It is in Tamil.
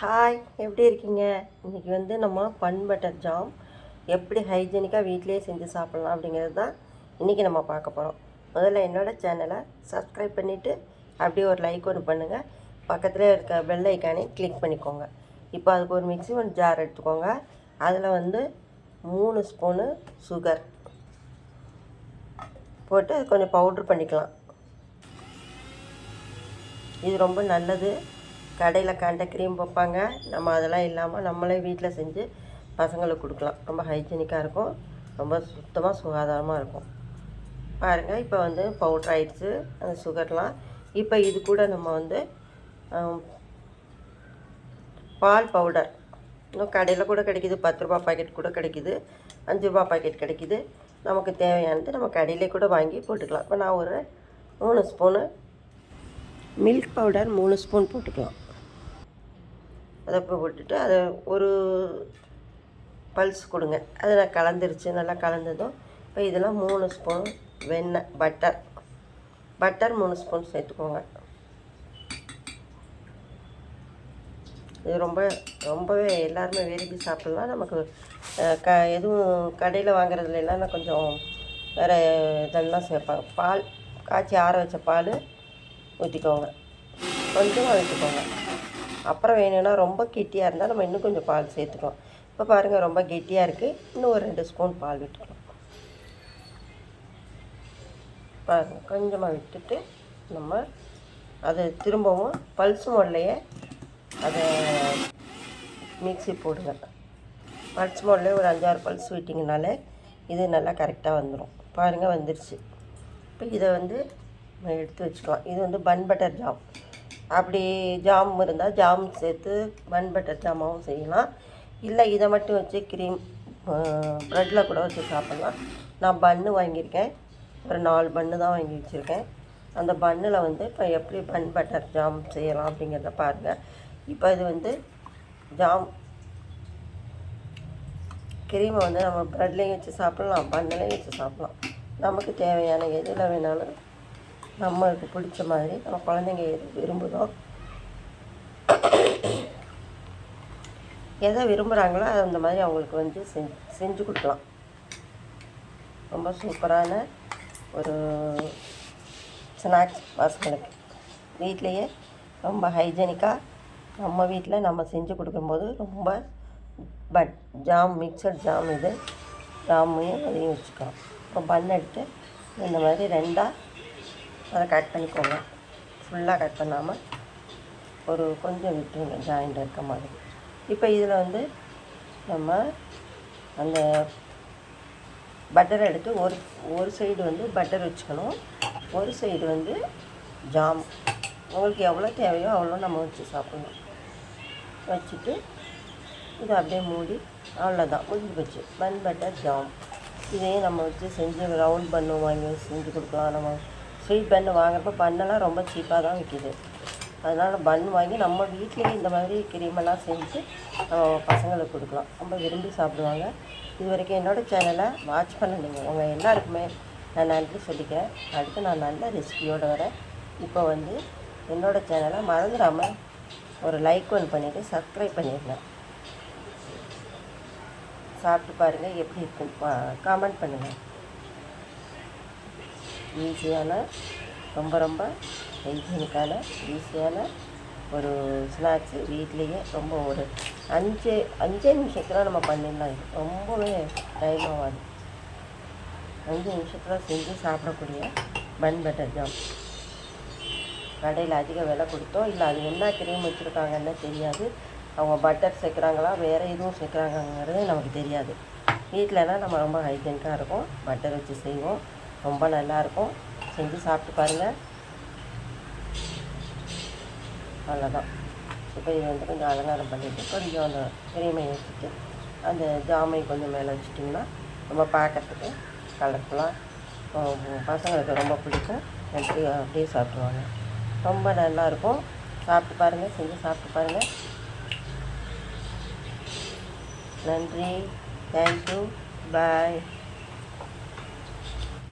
ஹாய் எப்படி இருக்கீங்க? இன்றைக்கி வந்து நம்ம பன் பட்டர் ஜாம் எப்படி ஹைஜீனிக்காக வீட்டிலேயே செஞ்சு சாப்பிட்லாம் அப்படிங்கிறது தான் இன்றைக்கி நம்ம பார்க்க போகிறோம் முதல்ல என்னோடய சேனலை சப்ஸ்கிரைப் பண்ணிவிட்டு அப்படியே ஒரு லைக் ஒன்று பண்ணுங்கள் பக்கத்தில் இருக்க பெல் ஐக்கானே கிளிக் பண்ணிக்கோங்க. இப்போ அதுக்கு ஒரு மிக்சி ஒன்று ஜார் எடுத்துக்கோங்க. அதில் வந்து மூணு ஸ்பூனு சுகர் போட்டு அது கொஞ்சம் பவுட்ரு பண்ணிக்கலாம். இது ரொம்ப நல்லது. கடையில் கண்ட க்ரீம் வைப்பாங்க. நம்ம அதெல்லாம் இல்லாமல் நம்மளே வீட்டில் செஞ்சு பசங்களுக்கு கொடுக்கலாம். ரொம்ப ஹைஜீனிக்காக இருக்கும். ரொம்ப சுத்தமாக சுகாதாரமாக இருக்கும். பாருங்கள் இப்போ வந்து பவுட்ரு ஆயிடுச்சு. அந்த சுகர்லாம் இப்போ இது கூட நம்ம வந்து பால் பவுடர் இன்னும் கடையில் கூட கிடைக்கிது. பத்து ரூபா பாக்கெட் கூட கிடைக்கிது. அஞ்சு ரூபா பாக்கெட் கிடைக்கிது. நமக்கு தேவையானது நம்ம கடையிலே கூட வாங்கி போட்டுக்கலாம். இப்போ நான் ஒரு மூணு ஸ்பூனு மில்க் பவுடர் மூணு ஸ்பூன் போட்டுக்கலாம். அதை இப்போ போட்டுட்டு அதை ஒரு பல்ஸ் கொடுங்க. அது நான் கலந்துருச்சு நல்லா கலந்ததும். இப்போ இதெல்லாம் மூணு ஸ்பூன் வெண்ணெய் பட்டர். பட்டர் மூணு ஸ்பூன் சேர்த்துக்கோங்க. இது ரொம்ப ரொம்பவே எல்லாருமே விரும்பி சாப்பிட்லாம். நமக்கு க எதுவும் கடையில் வாங்குறதுல எல்லாம் நான் கொஞ்சம் வேறு இதெல்லாம் சேர்ப்பாங்க. பால் காய்ச்சி ஆற வச்ச பால் ஊற்றிக்கோங்க கொஞ்சமாக ஊற்றிக்கோங்க அப்புறம் வேணும்னா ரொம்ப கெட்டியாக இருந்தால் நம்ம இன்னும் கொஞ்சம் பால் சேர்த்துக்கலாம். இப்போ பாருங்கள் ரொம்ப கெட்டியாக இருக்குது இன்னும் ஒரு ரெண்டு ஸ்பூன் பால் விட்டுக்கலாம். பாருங்கள் கொஞ்சமாக விட்டுட்டு நம்ம அதை திரும்பவும் பல்ஸ் மோட்லையே அதை மிக்ஸி போடுங்க. பல்ஸ் மோட்லேயே ஒரு அஞ்சாறு பல்ஸ் விட்டிங்கனாலே இது நல்லா கரெக்டாக வந்துடும் பாருங்கள் வந்துருச்சு. இப்போ இதை வந்து நம்ம எடுத்து வச்சுக்கலாம். இது வந்து பன் பட்டர் ஜாம். அப்படி ஜாம் இருந்தால் ஜாம் சேர்த்து பன் பட்டர் ஜாமாவும் செய்யலாம். இல்லை இதை மட்டும் வச்சு க்ரீம் ப்ரெட்டில் கூட வச்சு சாப்பிட்லாம். நான் பன்னு வாங்கியிருக்கேன். ஒரு நாலு பன்னு தான் வாங்கி வச்சுருக்கேன். அந்த பன்னில் வந்து இப்போ எப்படி பன் பட்டர் ஜாம் செய்யலாம் அப்படிங்கிறத பாருங்கள் இப்போ இது வந்து ஜாம் க்ரீமை வந்து நம்ம ப்ரெட்லேயும் வச்சு சாப்பிட்லாம் பண்ணலையும் வச்சு சாப்பிட்லாம். நமக்கு தேவையான எதில் வேணாலும் நம்மளுக்கு பிடிச்ச மாதிரி நம்ம குழந்தைங்க எது விரும்புதோ எதை விரும்புகிறாங்களோ அந்த மாதிரி அவங்களுக்கு வந்து செஞ்சு செஞ்சு கொடுக்கலாம். ரொம்ப சூப்பரான ஒரு ஸ்நாக்ஸ் பசங்களுக்கு. வீட்லேயே ரொம்ப ஹைஜெனிக்காக நம்ம வீட்டில் நம்ம செஞ்சு கொடுக்கும்போது ரொம்ப பட் ஜாம் மிக்சட் ஜாம் இது ஜாமையும் அதையும் வச்சுக்கலாம். இப்போ பண்ணட்டு இந்த மாதிரி ரெண்டாக அதை கட் பண்ணிக்கோங்க. ஃபுல்லாக கட் பண்ணாமல் ஒரு கொஞ்சம் விட்டுருங்க ஜாயிண்ட் இருக்க மாதிரி. இப்போ இதில் வந்து நம்ம அந்த பட்டரை எடுத்து ஒரு ஒரு சைடு வந்து பட்டர் வச்சுக்கணும். ஒரு சைடு வந்து ஜாம் உங்களுக்கு எவ்வளோ தேவையோ அவ்வளோ நம்ம வச்சு சாப்பிட்ணும். வச்சுட்டு இதை அப்படியே மூடி அவ்வளோதான். முடிஞ்சு போச்சு. பன் பட்டர் ஜாம் இதையும் நம்ம வச்சு செஞ்சு ரவுண்ட் பண்ணு வாங்கி செஞ்சு கொடுக்கலாம் நம்ம. ஸ்வீட் பன்னு வாங்குறப்ப பண்ணெல்லாம் ரொம்ப சீப்பாக தான் விற்கிது அதனால் பன் வாங்கி நம்ம வீட்லேயே இந்த மாதிரி கிரீமெல்லாம் செஞ்சு நம்ம பசங்களுக்கு கொடுக்கலாம். ரொம்ப விரும்பி சாப்பிடுவாங்க. இது வரைக்கும் என்னோடய சேனலை வாட்ச் பண்ண நீங்கள் உங்கள் எல்லாருக்குமே நான் நன்றி சொல்லிக்கிறேன். அடுத்து நான் நல்ல ரெசிபியோடு வரேன். இப்போ வந்து என்னோடய சேனலை மறந்துடாமல் ஒரு லைக் ஒன்று பண்ணிவிட்டு சப்ஸ்கிரைப் பண்ணிடுறேன் சாப்பிட்டு பாருங்கள் எப்படி இருக்கும் காமெண்ட் பண்ணுங்கள் ஈஸியான ரொம்ப ரொம்ப ஹைஜீனிக்கான ஈஸியான ஒரு ஸ்நாக்ஸு வீட்லேயே ரொம்ப ஒரு அஞ்சு அஞ்சே நிமிஷத்தில் நம்ம பண்ணிடலாம் இது. ரொம்பவே டைம் ஆகாது அஞ்சு நிமிஷத்தில் செஞ்சு சாப்பிடக்கூடிய பன் பட்டர் ஜாம் கடையில் அதிக விலை கொடுத்தோம். இல்லை அது என்ன கிரீம் வச்சுருக்காங்கன்னு தெரியாது. அவங்க பட்டர் சேர்க்குறாங்களா வேறு எதுவும் சேர்க்குறாங்கங்கிறது நமக்கு தெரியாது. வீட்டிலனா நம்ம ரொம்ப ஹைஜீனிக்காக இருக்கும். பட்டர் வச்சு செய்வோம். ரொம்ப நல்லாயிருக்கும் செஞ்சு சாப்பிட்டு பாருங்கள் அவ்வளோதான் இப்போ இது வந்து கொஞ்சம் அலங்காரம் பண்ணிவிட்டு கொஞ்சம் அந்த கிரீமை வச்சுட்டு அந்த ஜாமை கொஞ்சம் மேலே வச்சிட்டிங்கன்னா நம்ம பார்க்கறதுக்கு கலர்ஃபுல்லாக பசங்களுக்கு ரொம்ப பிடிக்கும். எடுத்து அப்படியே சாப்பிடுவாங்க. ரொம்ப நல்லாயிருக்கும் சாப்பிட்டு பாருங்கள் செஞ்சு சாப்பிட்டு பாருங்கள் நன்றி. Thank you bye